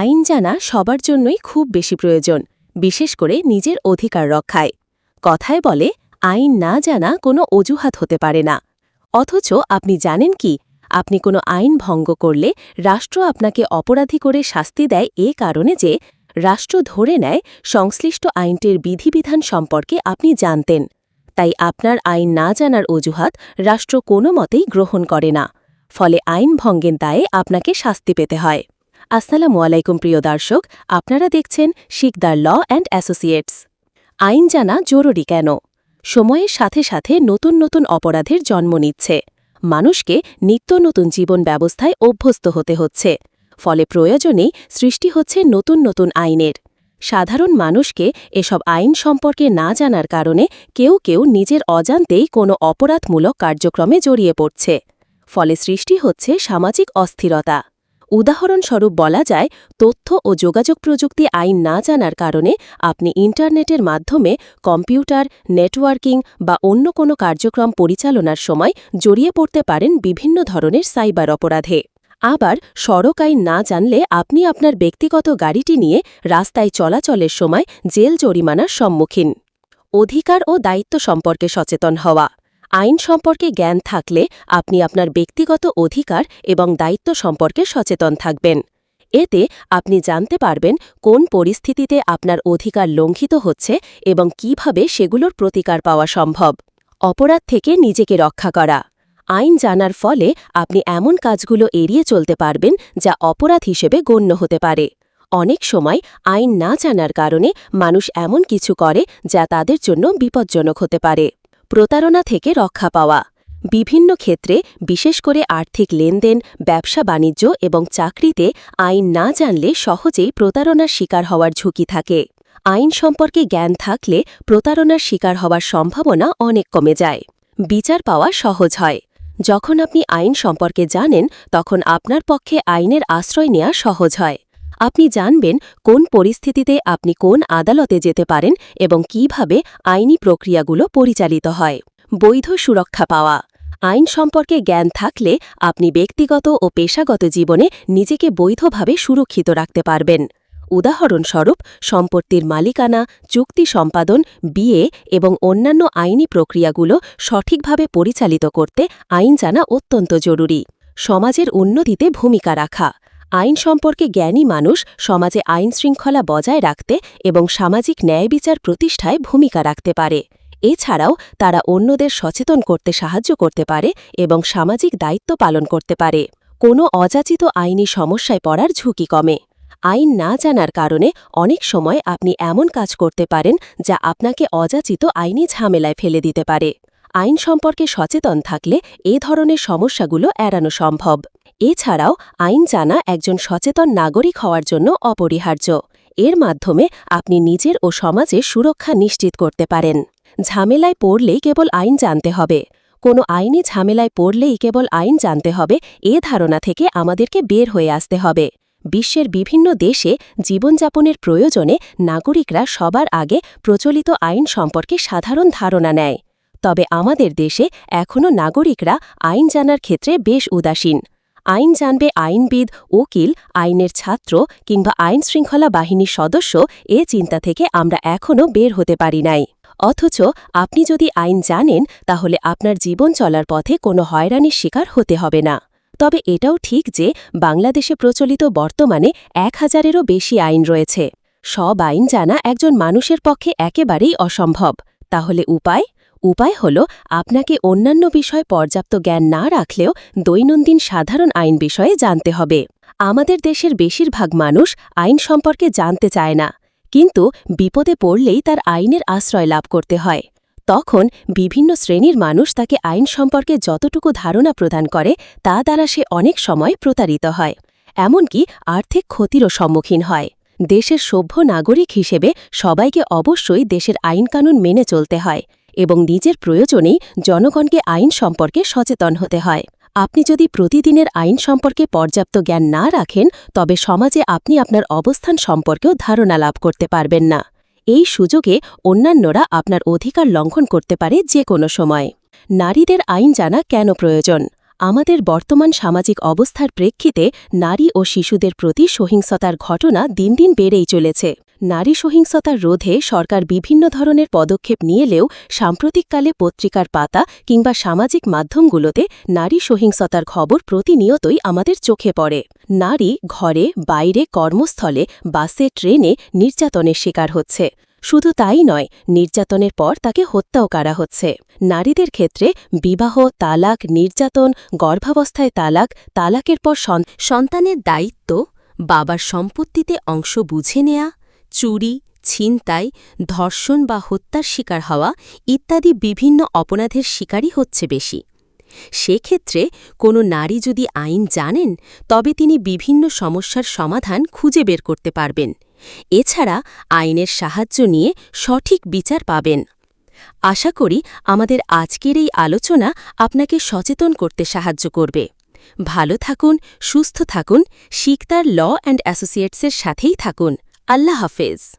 আইন জানা সবার জন্যই খুব বেশি প্রয়োজন, বিশেষ করে নিজের অধিকার রক্ষায়। কথায় বলে, আইন না জানা কোনো অজুহাত হতে পারে না। অথচ আপনি জানেন কি, আপনি কোনো আইন ভঙ্গ করলে রাষ্ট্র আপনাকে অপরাধী করে শাস্তি দেয় এ কারণে যে রাষ্ট্র ধরে নেয় সংশ্লিষ্ট আইনটির বিধিবিধান সম্পর্কে আপনি জানতেন। তাই আপনার আইন না জানার অজুহাত রাষ্ট্র কোনো মতেই গ্রহণ করে না। ফলে আইন ভঙ্গের দায়ে আপনাকে শাস্তি পেতে হয়। আসসালামু আলাইকুম প্রিয় দর্শক, আপনারা দেখছেন শিকদার ল অ্যান্ড অ্যাসোসিয়েটস। আইন জানা জরুরি কেন? সময়ের সাথে সাথে নতুন নতুন অপরাধের জন্ম নিচ্ছে। মানুষকে নিত্য নতুন জীবন ব্যবস্থায় অভ্যস্ত হতে হচ্ছে। ফলে প্রয়োজনেই সৃষ্টি হচ্ছে নতুন নতুন আইনের। সাধারণ মানুষকে এসব আইন সম্পর্কে না জানার কারণে কেউ কেউ নিজের অজান্তেই কোনো অপরাধমূলক কার্যক্রমে জড়িয়ে পড়ছে। ফলে সৃষ্টি হচ্ছে সামাজিক অস্থিরতা। উদাহরণস্বরূপ বলা যায়, তথ্য ও যোগাযোগ প্রযুক্তি আইন না জানার কারণে আপনি ইন্টারনেটের মাধ্যমে কম্পিউটার, নেটওয়ার্কিং বা অন্য কোনো কার্যক্রম পরিচালনার সময় জড়িয়ে পড়তে পারেন বিভিন্ন ধরনের সাইবার অপরাধে। আবার, সড়ক আইন না জানলে আপনি আপনার ব্যক্তিগত গাড়িটি নিয়ে রাস্তায় চলাচলের সময় জেল জরিমানার সম্মুখীন। অধিকার ও দায়িত্ব সম্পর্কে সচেতন হওয়া। আইন সম্পর্কে জ্ঞান থাকলে আপনি আপনার ব্যক্তিগত অধিকার এবং দায়িত্ব সম্পর্কে সচেতন থাকবেন। এতে আপনি জানতে পারবেন কোন পরিস্থিতিতে আপনার অধিকার লঙ্ঘিত হচ্ছে এবং কীভাবে সেগুলোর প্রতিকার পাওয়া সম্ভব। অপরাধ থেকে নিজেকে রক্ষা করা। আইন জানার ফলে আপনি এমন কাজগুলো এড়িয়ে চলতে পারবেন যা অপরাধ হিসেবে গণ্য হতে পারে। অনেক সময় আইন না জানার কারণে মানুষ এমন কিছু করে যা তাদের জন্য বিপজ্জনক হতে পারে। প্রতারণা থেকে রক্ষা পাওয়া। বিভিন্ন ক্ষেত্রে, বিশেষ করে আর্থিক লেনদেন, ব্যবসা বাণিজ্য এবং চাকরিতে আইন না জানলে সহজেই প্রতারণার শিকার হওয়ার ঝুঁকি থাকে। আইন সম্পর্কে জ্ঞান থাকলে প্রতারণার শিকার হওয়ার সম্ভাবনা অনেক কমে যায়। বিচার পাওয়া সহজ হয়। যখন আপনি আইন সম্পর্কে জানেন, তখন আপনার পক্ষে আইনের আশ্রয় নেওয়া সহজ হয়। আপনি জানবেন কোন পরিস্থিতিতে আপনি কোন আদালতে যেতে পারেন এবং কীভাবে আইনি প্রক্রিয়াগুলো পরিচালিত হয়। বৈধ সুরক্ষা পাওয়া। আইন সম্পর্কে জ্ঞান থাকলে আপনি ব্যক্তিগত ও পেশাগত জীবনে নিজেকে বৈধভাবে সুরক্ষিত রাখতে পারবেন। উদাহরণস্বরূপ, সম্পত্তির মালিকানা, চুক্তি সম্পাদন, বিয়ে এবং অন্যান্য আইনি প্রক্রিয়াগুলো সঠিকভাবে পরিচালিত করতে আইন জানা অত্যন্ত জরুরি। সমাজের উন্নতিতে ভূমিকা রাখা। আইন সম্পর্কে জ্ঞানী মানুষ সমাজে আইন শৃঙ্খলা বজায় রাখতে এবং সামাজিক ন্যায় বিচার প্রতিষ্ঠায় ভূমিকা রাখতে পারে। এছাড়াও তারা অন্যদের সচেতন করতে সাহায্য করতে পারে এবং সামাজিক দায়িত্ব পালন করতে পারে। কোনো অযাচিত আইনি সমস্যায় পড়ার ঝুঁকি কমে। আইন না জানার কারণে অনেক সময় আপনি এমন কাজ করতে পারেন যা আপনাকে অযাচিত আইনি ঝামেলায় ফেলে দিতে পারে। আইন সম্পর্কে সচেতন থাকলে এ ধরনের সমস্যাগুলো এড়ানো সম্ভব। এছাড়াও আইন জানা একজন সচেতন নাগরিক হওয়ার জন্য অপরিহার্য। এর মাধ্যমে আপনি নিজের ও সমাজে সুরক্ষা নিশ্চিত করতে পারেন। ঝামেলায় পড়লেই কেবল আইন জানতে হবে। কোনো আইনি ঝামেলায় পড়লেই কেবল আইন জানতে হবে, এ ধারণা থেকে আমাদেরকে বের হয়ে আসতে হবে। বিশ্বের বিভিন্ন দেশে জীবনযাপনের প্রয়োজনে নাগরিকরা সবার আগে প্রচলিত আইন সম্পর্কে সাধারণ ধারণা নেয়। তবে আমাদের দেশে এখনও নাগরিকরা আইন জানার ক্ষেত্রে বেশ উদাসীন। আইন জানবে আইনবিদ, উকিল, আইনের ছাত্র কিংবা আইন শৃঙ্খলা বাহিনীর সদস্য এ চিন্তা থেকে আমরা এখনও বের হতে পারি নাই। অথচ আপনি যদি আইন জানেন, তাহলে আপনার জীবন চলার পথে কোনো হয়রানির শিকার হতে হবে না। তবে এটাও ঠিক যে বাংলাদেশে প্রচলিত বর্তমানে এক হাজারেরও বেশি আইন রয়েছে। সব আইন জানা একজন মানুষের পক্ষে একেবারেই অসম্ভব। তাহলে উপায়? উপায় হল আপনাকে অন্যান্য বিষয় পর্যাপ্ত জ্ঞান না রাখলেও দৈনন্দিন সাধারণ আইন বিষয়ে জানতে হবে। আমাদের দেশের বেশিরভাগ মানুষ আইন সম্পর্কে জানতে চায় না, কিন্তু বিপদে পড়লেই তার আইনের আশ্রয় লাভ করতে হয়। তখন বিভিন্ন শ্রেণির মানুষ তাকে আইন সম্পর্কে যতটুকু ধারণা প্রদান করে তা দ্বারা সে অনেক সময় প্রতারিত হয়। এমনকি আর্থিক ক্ষতিরও সম্মুখীন হয়। দেশের সভ্য নাগরিক হিসেবে সবাইকে অবশ্যই দেশের আইনকানুন মেনে চলতে হয়। এবং নিজের প্রয়োজনেই জনগণকে আইন সম্পর্কে সচেতন হতে হয়। আপনি যদি প্রতিদিনের আইন সম্পর্কে পর্যাপ্ত জ্ঞান না রাখেন, তবে সমাজে আপনি আপনার অবস্থান সম্পর্কেও ধারণা লাভ করতে পারবেন না। এই সুযোগে অন্যান্যরা আপনার অধিকার লঙ্ঘন করতে পারে যে কোনো সময়। নারীদের আইন জানা কেন প্রয়োজন? আমাদের বর্তমান সামাজিক অবস্থার প্রেক্ষিতে নারী ও শিশুদের প্রতি সহিংসতার ঘটনা দিন দিন বেড়েই চলেছে। নারী সহিংসতার রোধে সরকার বিভিন্ন ধরনের পদক্ষেপ নিয়েলেও সাম্প্রতিককালে পত্রিকার পাতা কিংবা সামাজিক মাধ্যমগুলোতে নারী সহিংসতার খবর প্রতিনিয়তই আমাদের চোখে পড়ে। নারী ঘরে, বাইরে, কর্মস্থলে, বাসে, ট্রেনে নির্যাতনের শিকার হচ্ছে। শুধু তাই নয়, নির্যাতনের পর তাকে হত্যাও করা হচ্ছে। নারীদের ক্ষেত্রে বিবাহ, তালাক, নির্যাতন, গর্ভাবস্থায় তালাক, তালাকের পর সন- সন্তানের দায়িত্ব, বাবার সম্পত্তিতে অংশ বুঝে নেয়া, চুরি, ছিনতাই, ধর্ষণ বা হত্যার শিকার হওয়া ইত্যাদি বিভিন্ন অপরাধের শিকারই হচ্ছে বেশি। সেক্ষেত্রে কোনো নারী যদি আইন জানেন, তবে তিনি বিভিন্ন সমস্যার সমাধান খুঁজে বের করতে পারবেন। এছাড়া আইনের সাহায্য নিয়ে সঠিক বিচার পাবেন। আশা করি আমাদের আজকের এই আলোচনা আপনাকে সচেতন করতে সাহায্য করবে। ভালো থাকুন, সুস্থ থাকুন শিকতার ল অ্যান্ড অ্যাসোসিয়েটসের সাথেই থাকুন। আল্লাহ হাফেজ।